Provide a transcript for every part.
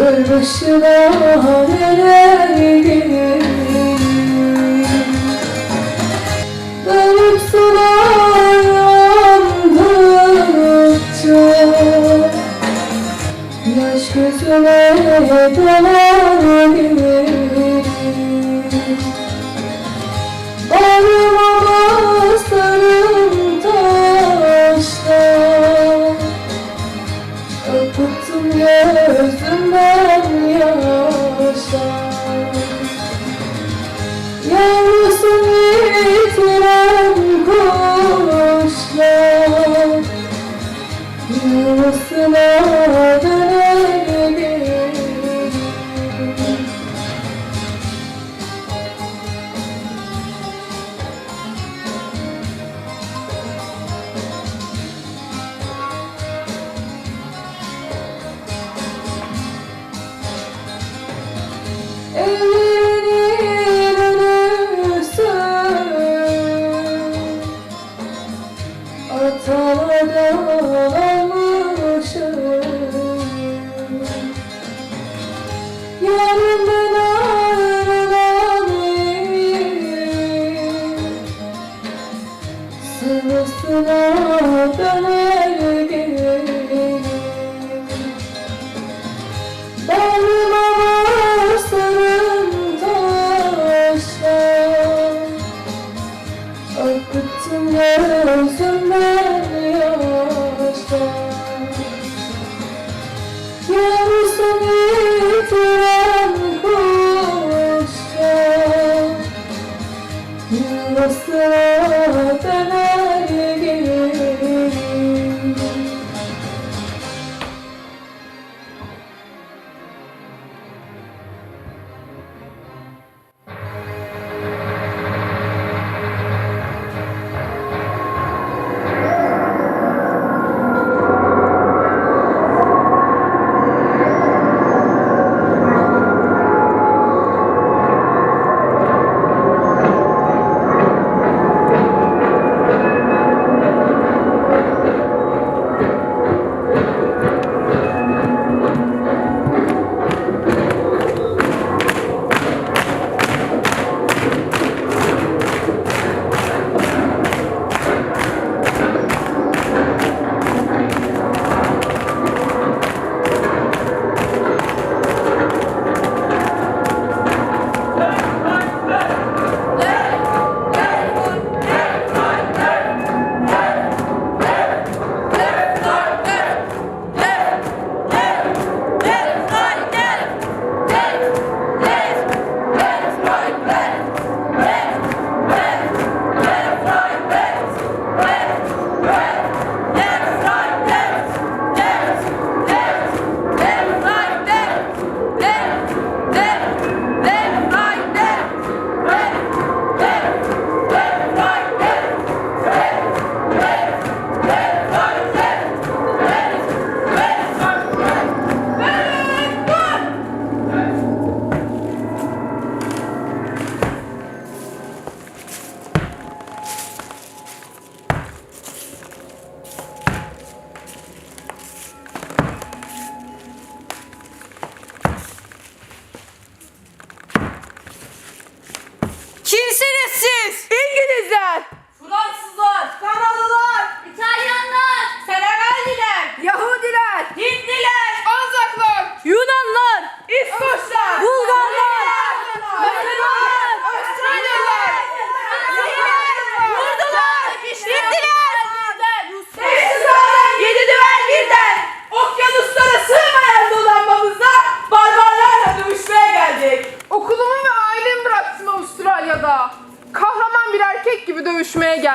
başına neler gelir Garip sular yandıkça Yaş gözüme dolar sun.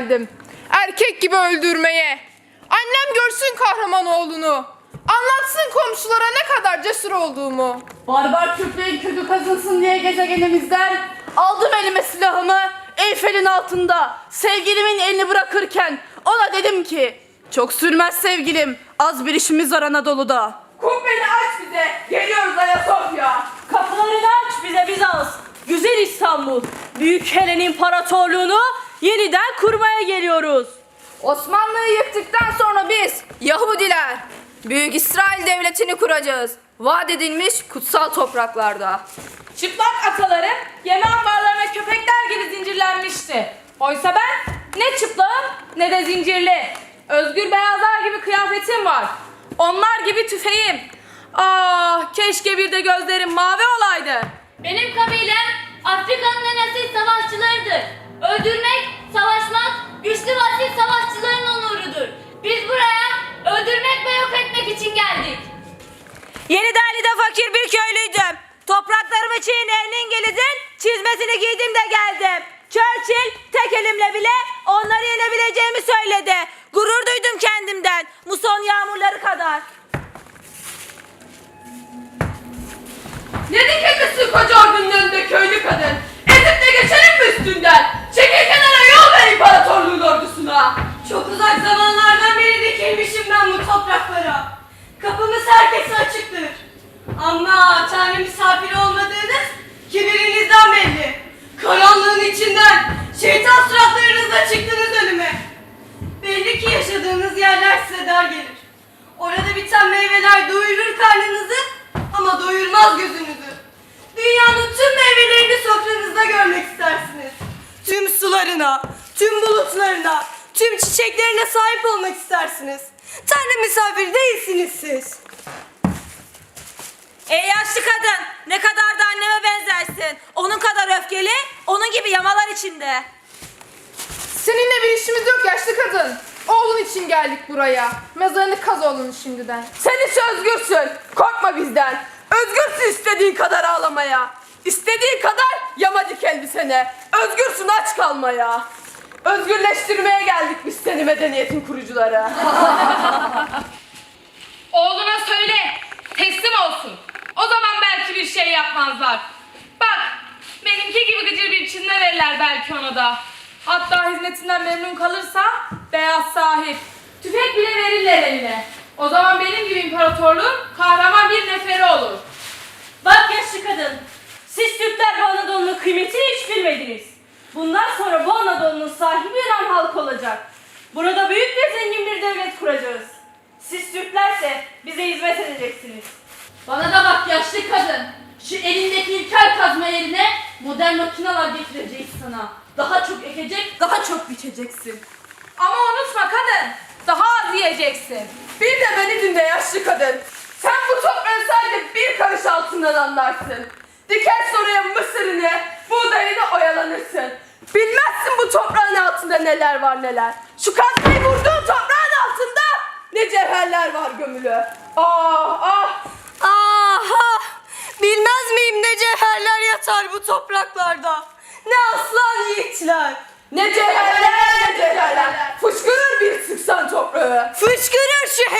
Geldim. Erkek gibi öldürmeye. Annem görsün kahraman oğlunu. Anlatsın komşulara ne kadar cesur olduğumu. Barbar köpeğin kötü kazınsın diye gezegenimizden aldım elime silahımı Eyfel'in altında sevgilimin elini bırakırken ona dedim ki çok sürmez sevgilim az bir işimiz var Anadolu'da. Kubbeni aç bize, geliyoruz Ayasofya. Kapılarını aç bize Bizans. Güzel İstanbul. Büyük Helen İmparatorluğunu yeniden kurmaya geliyoruz. Osmanlı'yı yıktıktan sonra biz Yahudiler Büyük İsrail devletini kuracağız. Vaat edilmiş kutsal topraklarda. Çıplak atalarım yeme ambarlarına köpekler gibi zincirlenmişti. Oysa ben ne çıplağım ne de zincirli. Özgür beyazlar gibi kıyafetim var. Onlar gibi tüfeğim. Ah keşke bir de gözlerim mavi olaydı. Benim kabilem Afrika'nın en asil savaşçılarıdır. Öldürmek, savaşmak güçlü ve asil savaşçıların onurudur. Biz buraya öldürmek ve yok etmek için geldik. Yeni Delhi'de fakir bir köylüydüm. Topraklarımı çiğneyen İngiliz'in çizmesini giydim de geldim. Churchill tek elimle bile onları yenebileceğimi söyledi. Gurur duydum kendimden. Muson yağmurları kadar. Ne dikilmişsin koca ordunun önünde köylü sularına, tüm bulutlarına, tüm çiçeklerine sahip olmak istersiniz. Tanrı misafiri değilsiniz siz. Ey yaşlı kadın, ne kadar da anneme benzersin. Onun kadar öfkeli, onun gibi yamalar içinde. Seninle bir işimiz yok yaşlı kadın. Oğlun için geldik buraya. Mezarını kaz oğlun şimdiden. Sen hiç özgürsün. Korkma bizden. Özgürsün istediğin kadar ağlamaya. İstediğin kadar yama dik elbisene. Özgürsün aç kalmaya. Özgürleştirmeye geldik biz seni medeniyetin kurucuları. Oğluna söyle, teslim olsun. O zaman belki bir şey yapmazlar. Bak, benimki gibi gıcır bir çinne verirler belki ona da. Hatta hizmetinden memnun kalırsa beyaz sahip. Tüfek bile verirler eline. O zaman benim gibi imparatorluğun kahraman bir neferi olur. Bak yaşlı kadın, siz Türkler bu Anadolu'nun kıymetini hiç bilmediniz. Bundan sonra bu Anadolu'nun sahibi Yunan halkı olacak. Burada büyük ve zengin bir devlet kuracağız. Siz Türklerse bize hizmet edeceksiniz. Bana da bak yaşlı kadın. Şu elindeki ilkel kazma yerine modern makineler getirecek sana. Daha çok ekecek, daha çok biçeceksin. Ama unutma kadın, daha az yiyeceksin. Bir de beni dinle yaşlı kadın. Sen bu toprağın sadece bir karış altından anlarsın. Diken soruya mısırını, buğdayını oyalanırsın. Bilmezsin bu toprağın altında neler var neler. Şu kazmayı vurduğun toprağın altında ne cevherler var gömülü. Ah ah. Aha! Bilmez miyim ne cevherler yatar bu topraklarda? Ne aslan yiğitler! Ne cevherler ne cevherler. Fışkırır bir sıksan toprağı. Fışkırır şu!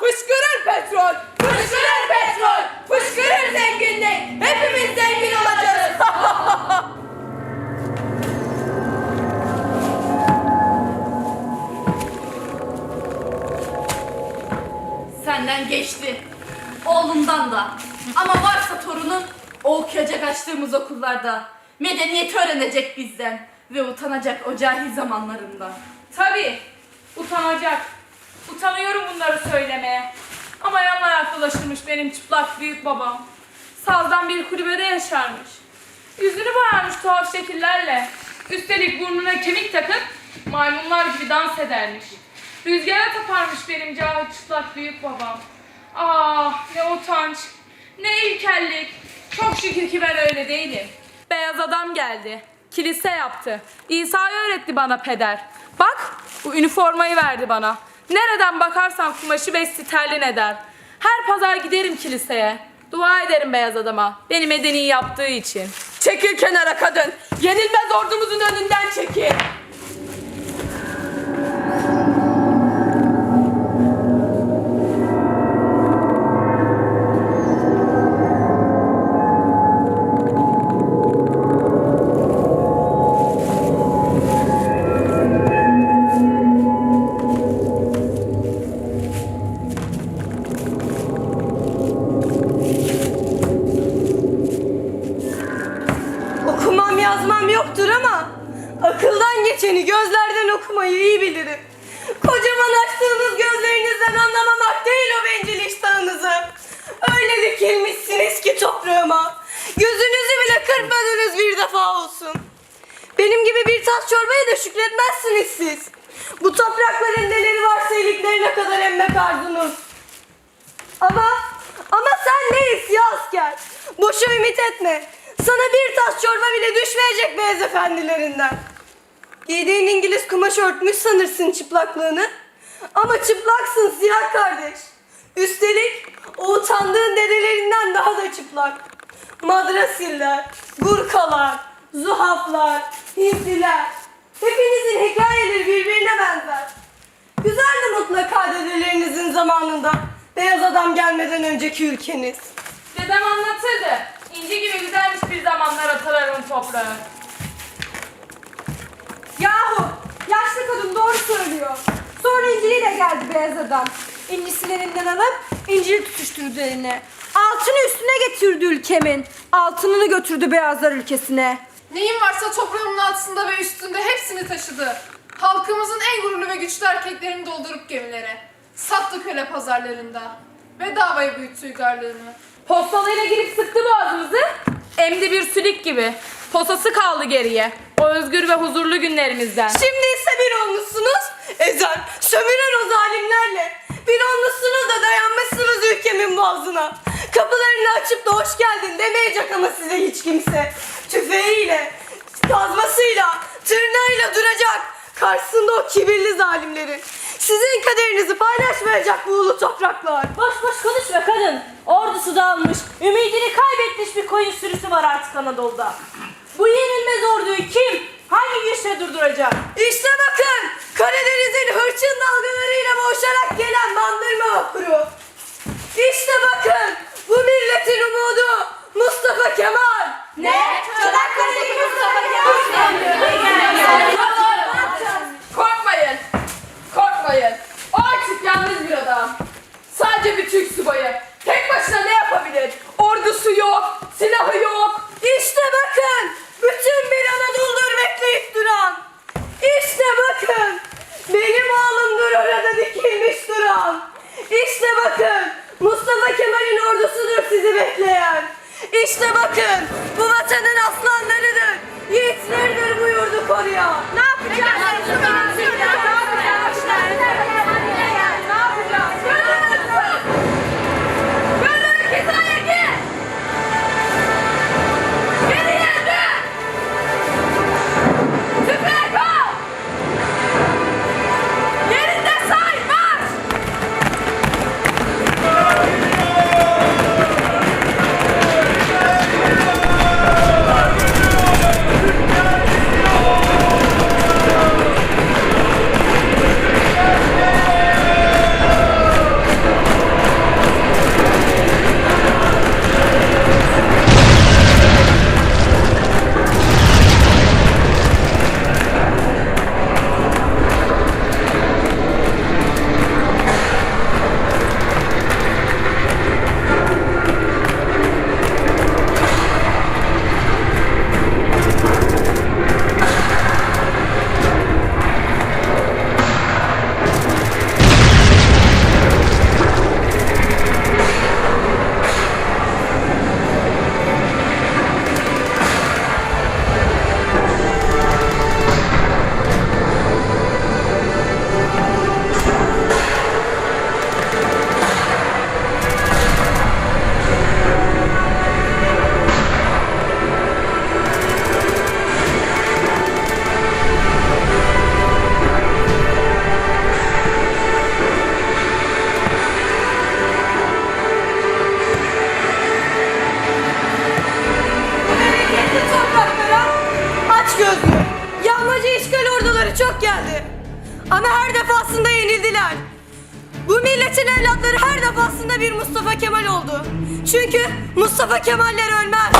Fışkırır petrol. Fışkırır petrol. Fışkırır zenginlik. Hepimiz zengin olacağız. Senden geçti. Oğlundan da. Ama varsa torunun okuyacak açtığımız okullarda. Medeniyeti öğrenecek bizden. Ve utanacak o cahil zamanlarından. Tabii, utanacak. Utanıyorum bunları söylemeye. Ama yan ayak dolaşırmış benim çıplak büyük babam. Sazdan bir kulübede yaşarmış. Yüzünü boyarmış tuhaf şekillerle. Üstelik burnuna kemik takıp maymunlar gibi dans edermiş. Rüzgara taparmış benim cahil çıplak büyük babam. Ah ne utanç, ne ilkellik. Çok şükür ki ben öyle değilim. Beyaz adam geldi. Kilise yaptı. İsa'yı öğretti bana peder. Bak bu üniformayı verdi bana. Nereden bakarsan kumaşı beş sterlin eder. Her pazar giderim kiliseye. Dua ederim beyaz adama. Beni medeni yaptığı için. Çekil kenara kadın. Yenilmez ordumuzun önünden çekil. Gözünüzü bile kırpmadınız bir defa olsun. Benim gibi bir tas çorbaya da şükretmezsiniz siz. Bu toprakların neleri varsa iliklerine kadar emmek arzunuz. Ama, ama sen neyiz ya asker? Boşa ümit etme. Sana bir tas çorba bile düşmeyecek beyaz efendilerinden. Giydiğin İngiliz kumaş örtmüş sanırsın çıplaklığını. Ama çıplaksın siyah kardeş. Üstelik o utandığın dedelerinden daha da çıplak. Madrasiller, Gurkalar, Zuhaflar, Hindiler. Hepinizin hikayeleri birbirine benzer. Güzeldi mutlaka dedelerinizin zamanında. Beyaz adam gelmeden önceki ülkeniz. Dedem anlatırdı. İnci gibi güzelmiş bir zamanlar atalarımın toprağı. Yahu yaşlı kadın doğru söylüyor. Sonra İncil'iyle geldi beyaz adam. İncisini elinden alıp İncil'i tutuşturdu eline. Altını üstüne getirdi ülkemin. Altınını götürdü beyazlar ülkesine. Neyim varsa toprağımın altında ve üstünde hepsini taşıdı. Halkımızın en gururlu ve güçlü erkeklerini doldurup gemilere. Sattı köle pazarlarında. Bedavaya büyüttü uygarlığını. Postalıyla girip sıktı boğazımızı. Emdi bir sülük gibi. Posası kaldı geriye. O özgür ve huzurlu günlerimizden. Şimdi ise bir olmuşsunuz. Ezen, sömüren o zalimlerle. Bir olmuşsunuz da dayanmışsınız ülkemin boğazına. Kapılarını açıp da hoş geldin demeyecek ama size hiç kimse. Tüfeğiyle, kazmasıyla, tırnağıyla duracak. Karşısında o kibirli zalimlerin. Sizin kaderinizi paylaşmayacak bu ulu topraklar. Boş boş konuşma kadın. Ordusu dağılmış, ümidini kaybetmiş bir koyun sürüsü var artık Anadolu'da. Bu yenilmez orduyu kim, hangi güçle durduracak? İşte bakın Karadeniz'in hırçın dalgalarıyla boğuşarak gelen bandırma vapuru. İşte bakın bu milletin umudu Mustafa Kemal. Ne? Çanakkale'deki Mustafa Korkmayın. Çok geldi. Ama her defasında yenildiler. Bu milletin evlatları her defasında bir Mustafa Kemal oldu. Çünkü Mustafa Kemaller ölmez.